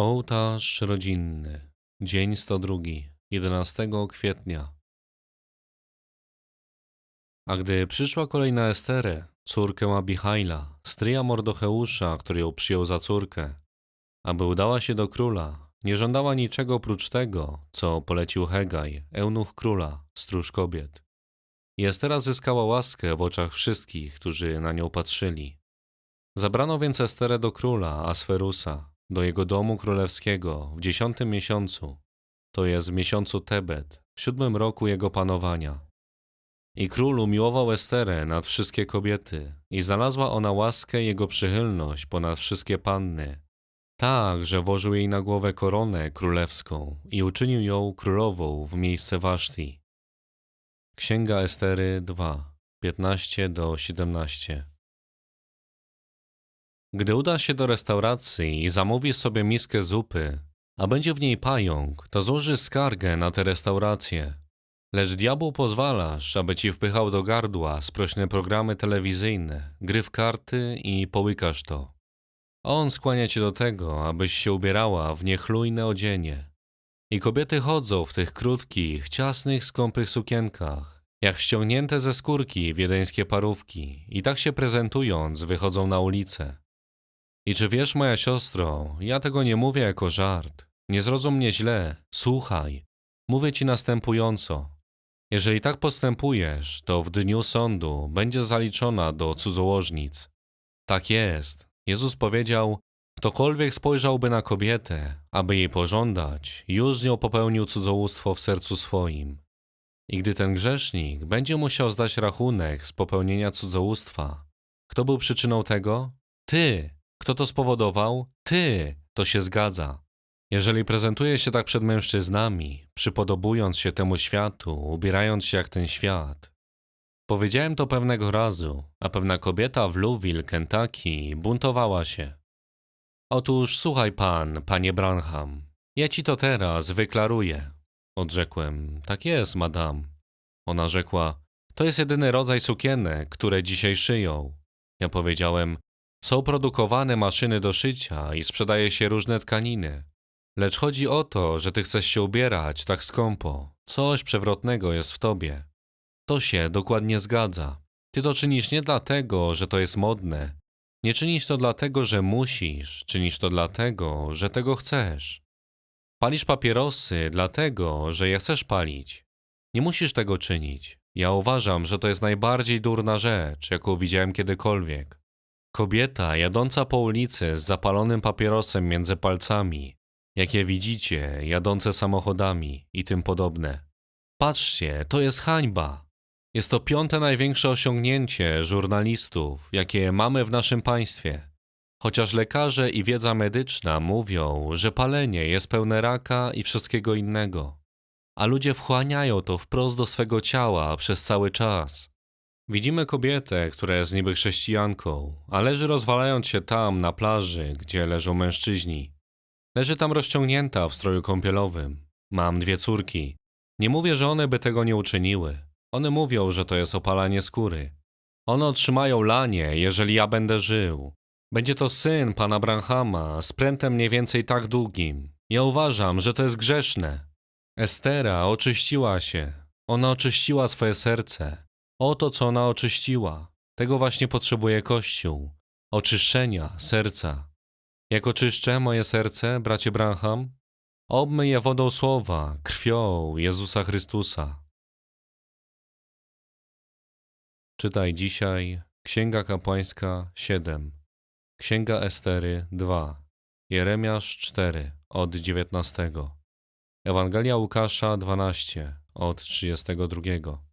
Ołtarz rodzinny. Dzień 102. 11 kwietnia. A gdy przyszła kolej na Esterę, córkę Abihaila, stryja Mordocheusza, który ją przyjął za córkę, aby udała się do króla, nie żądała niczego oprócz tego, co polecił Hegaj, eunuch króla, stróż kobiet. I Estera zyskała łaskę w oczach wszystkich, którzy na nią patrzyli. Zabrano więc Esterę do króla Asferusa, do jego domu królewskiego w dziesiątym miesiącu, to jest w miesiącu Tebet, w siódmym roku jego panowania. I król umiłował Esterę nad wszystkie kobiety i znalazła ona łaskę jego przychylność ponad wszystkie panny, tak, że włożył jej na głowę koronę królewską i uczynił ją królową w miejsce Waszti. Księga Estery 2, 15 do 17 Gdy uda się do restauracji i zamówi sobie miskę zupy, a będzie w niej pająk, to złoży skargę na tę restaurację. Lecz diabłu pozwalasz, aby ci wpychał do gardła sprośne programy telewizyjne, gry w karty i połykasz to. On skłania cię do tego, abyś się ubierała w niechlujne odzienie. I kobiety chodzą w tych krótkich, ciasnych, skąpych sukienkach, jak ściągnięte ze skórki wiedeńskie parówki, i tak się prezentując wychodzą na ulicę. I czy wiesz, moja siostro, ja tego nie mówię jako żart. Nie zrozum mnie źle, słuchaj. Mówię ci następująco. Jeżeli tak postępujesz, to w dniu sądu będzie zaliczona do cudzołożnic. Tak jest. Jezus powiedział, ktokolwiek spojrzałby na kobietę, aby jej pożądać, już z nią popełnił cudzołóstwo w sercu swoim. I gdy ten grzesznik będzie musiał zdać rachunek z popełnienia cudzołóstwa, kto był przyczyną tego? Ty. Kto to spowodował? Ty. To się zgadza. Jeżeli prezentuje się tak przed mężczyznami, przypodobując się temu światu, ubierając się jak ten świat. Powiedziałem to pewnego razu, a pewna kobieta w Louisville, Kentucky, buntowała się. Otóż słuchaj pan, panie Branham, ja ci to teraz wyklaruję. Odrzekłem, tak jest, madam. Ona rzekła, to jest jedyny rodzaj sukienek, które dzisiaj szyją. Ja powiedziałem, są produkowane maszyny do szycia i sprzedaje się różne tkaniny. Lecz chodzi o to, że ty chcesz się ubierać tak skąpo. Coś przewrotnego jest w tobie. To się dokładnie zgadza. Ty to czynisz nie dlatego, że to jest modne. Nie czynisz to dlatego, że musisz, czynisz to dlatego, że tego chcesz. Palisz papierosy dlatego, że je chcesz palić. Nie musisz tego czynić. Ja uważam, że to jest najbardziej durna rzecz, jaką widziałem kiedykolwiek. Kobieta jadąca po ulicy z zapalonym papierosem między palcami, jakie widzicie, jadące samochodami i tym podobne. Patrzcie, to jest hańba. Jest to piąte największe osiągnięcie żurnalistów, jakie mamy w naszym państwie. Chociaż lekarze i wiedza medyczna mówią, że palenie jest pełne raka i wszystkiego innego, a ludzie wchłaniają to wprost do swego ciała przez cały czas. Widzimy kobietę, która jest niby chrześcijanką, a leży rozwalając się tam na plaży, gdzie leżą mężczyźni. Leży tam rozciągnięta w stroju kąpielowym. Mam dwie córki. Nie mówię, że one by tego nie uczyniły. One mówią, że to jest opalanie skóry. One otrzymają lanie, jeżeli ja będę żył. Będzie to syn pana Branhama z prętem mniej więcej tak długim. Ja uważam, że to jest grzeszne. Estera oczyściła się. Ona oczyściła swoje serce. Oto, co ona oczyściła. Tego właśnie potrzebuje Kościół. Oczyszczenia serca. Jak oczyszczę moje serce, bracie Branham? Obmyj je wodą słowa, krwią Jezusa Chrystusa. Czytaj dzisiaj Księga Kapłańska 7, Księga Estery 2, Jeremiasz 4 od 19, Ewangelia Łukasza 12 od 32.